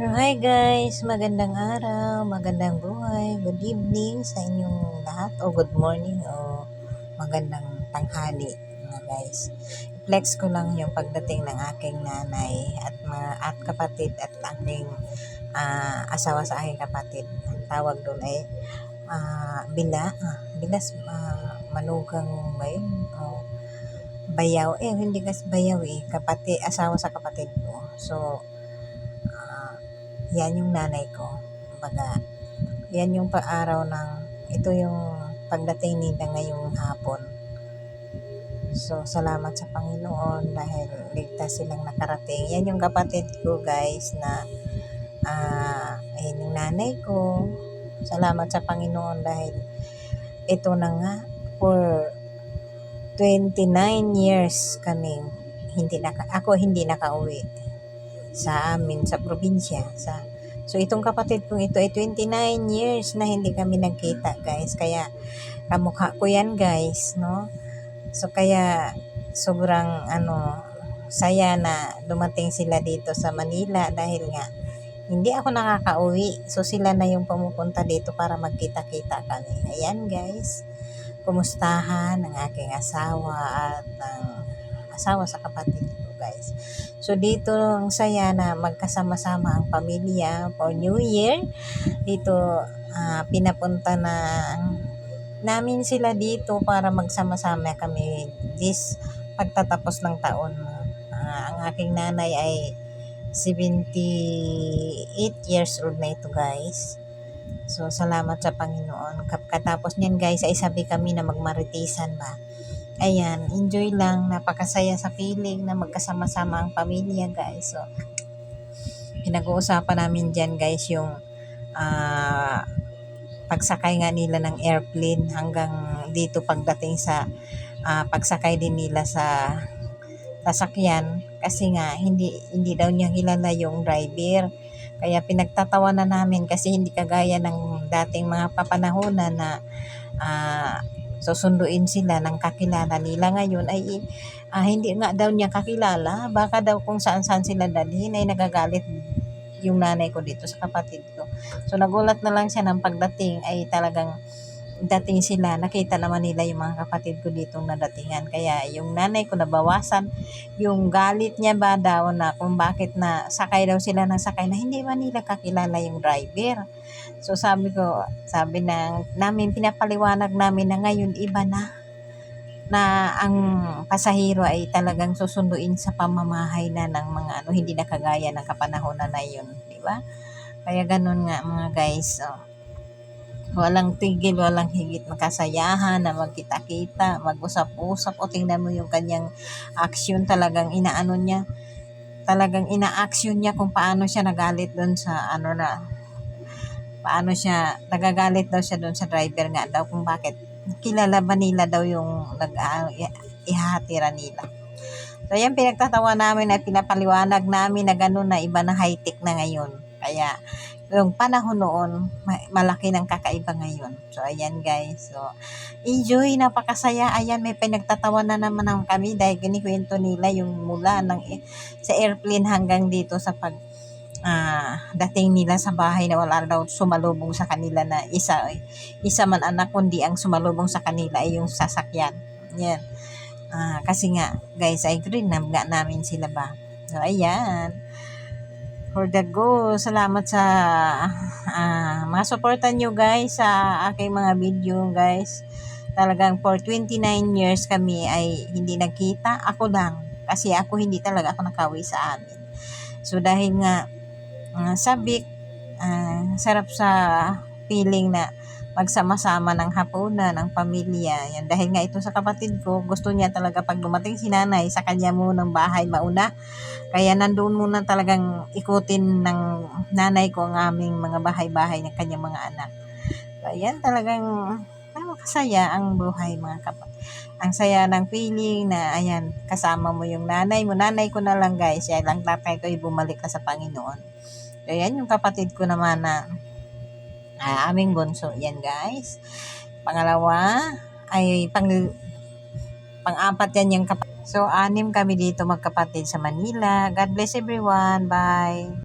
Hi guys, magandang araw, magandang buhay, good evening sa inyong lahat o good morning o magandang tanghali mga guys. Flex ko lang yung pagdating ng aking nanay at mga at kapatid at aking ah, asawa sa aking kapatid. Ang tawag doon ay ah, bila, ah, bilas ah, manugang ba yun? O bayaw, eh hindi kasi bayaw eh, kapatid, asawa sa kapatid ko. So, yan yung nanay ko. Kumbaga, yan yung pa-araw ng, ito yung pagdating nila ngayong hapon. So, salamat sa Panginoon dahil ligtas silang nakarating. Yan yung kapatid ko guys na, ah, ayan yung nanay ko. Salamat sa Panginoon dahil ito na nga for 29 years kaming hindi naka, ako hindi nakauwi sa amin sa probinsya sa So itong kapatid kong ito ay 29 years na hindi kami nagkita guys kaya kamukha ko yan guys no So kaya sobrang ano saya na dumating sila dito sa Manila dahil nga hindi ako nakakauwi. So sila na yung pumupunta dito para magkita-kita kami. Ayan guys. Kumustahan ng aking asawa at ng asawa sa kapatid ko guys. So dito ang saya na magkasama-sama ang pamilya for New Year. Dito ah, pinapunta na namin sila dito para magsama-sama kami this pagtatapos ng taon. Ah, ang aking nanay ay 78 years old na ito guys. So, salamat sa Panginoon. Katapos niyan guys, ay sabi kami na magmaritisan ba. Ayan, enjoy lang. Napakasaya sa feeling na magkasama-sama ang pamilya guys. So, pinag-uusapan namin dyan guys yung ah, pagsakay nga nila ng airplane hanggang dito pagdating sa ah, pagsakay din nila sa sasakyan kasi nga hindi hindi daw niya kilala yung driver kaya pinagtatawanan namin kasi hindi kagaya ng dating mga papanahonan na ah, susunduin sila ng kakilala nila. Ngayon ay ah, hindi nga daw niya kakilala. Baka daw kung saan saan sila dalhin ay nagagalit yung nanay ko dito sa kapatid ko. So nagulat na lang siya ng pagdating ay talagang dating sila, nakita naman nila yung mga kapatid ko ditong nadatingan. Kaya yung nanay ko nabawasan, yung galit niya ba daw na kung bakit na sakay daw sila ng sakay na hindi man nila kakilala yung driver. So sabi ko, sabi na namin, pinapaliwanag namin na ngayon iba na na ang pasahero ay talagang susunduin sa pamamahay na ng mga ano hindi na kagaya ng kapanahonan na yun, di ba? Kaya ganun nga mga guys. Oh walang tigil, walang higit makasayahan na magkita-kita, mag-usap-usap o tingnan mo yung kanyang action talagang inaano niya talagang ina-action niya kung paano siya nagalit doon sa ano na paano siya nagagalit daw siya doon sa driver nga daw kung bakit kilala ba nila daw yung nag uh, ihatira nila so yan pinagtatawa namin at pinapaliwanag namin na gano'n na iba na high-tech na ngayon kaya yung panahon noon, malaki ng kakaiba ngayon. So, ayan guys. So, enjoy, napakasaya. Ayan, may pinagtatawa na naman kami dahil kinikwento nila yung mula ng, sa airplane hanggang dito sa pag uh, dating nila sa bahay na wala daw sumalubong sa kanila na isa, isa man anak kundi ang sumalubong sa kanila ay yung sasakyan. Yan. Uh, kasi nga, guys, ay green na namin sila ba. So, ayan for the go. Salamat sa uh, mga supportan nyo guys sa aking mga video guys. Talagang for 29 years kami ay hindi nagkita. Ako lang. Kasi ako hindi talaga ako nakawi sa amin. So dahil nga uh, sabik, uh, sarap sa feeling na magsama-sama ng hapunan, ng pamilya. Yan. Dahil nga ito sa kapatid ko, gusto niya talaga pag dumating si nanay, sa kanya munang bahay mauna. Kaya nandoon muna talagang ikutin ng nanay ko ang aming mga bahay-bahay ng kanyang mga anak. Kaya talagang ano, kasaya ang buhay mga kapatid. Ang saya ng feeling na ayan, kasama mo yung nanay mo. Nanay ko na lang guys, yan lang tatay ko ay bumalik na sa Panginoon. Kaya yan yung kapatid ko naman na uh, aming bunso. Yan guys. Pangalawa ay pang pang-apat yan yung kapatid. So, anim kami dito magkapatid sa Manila. God bless everyone. Bye.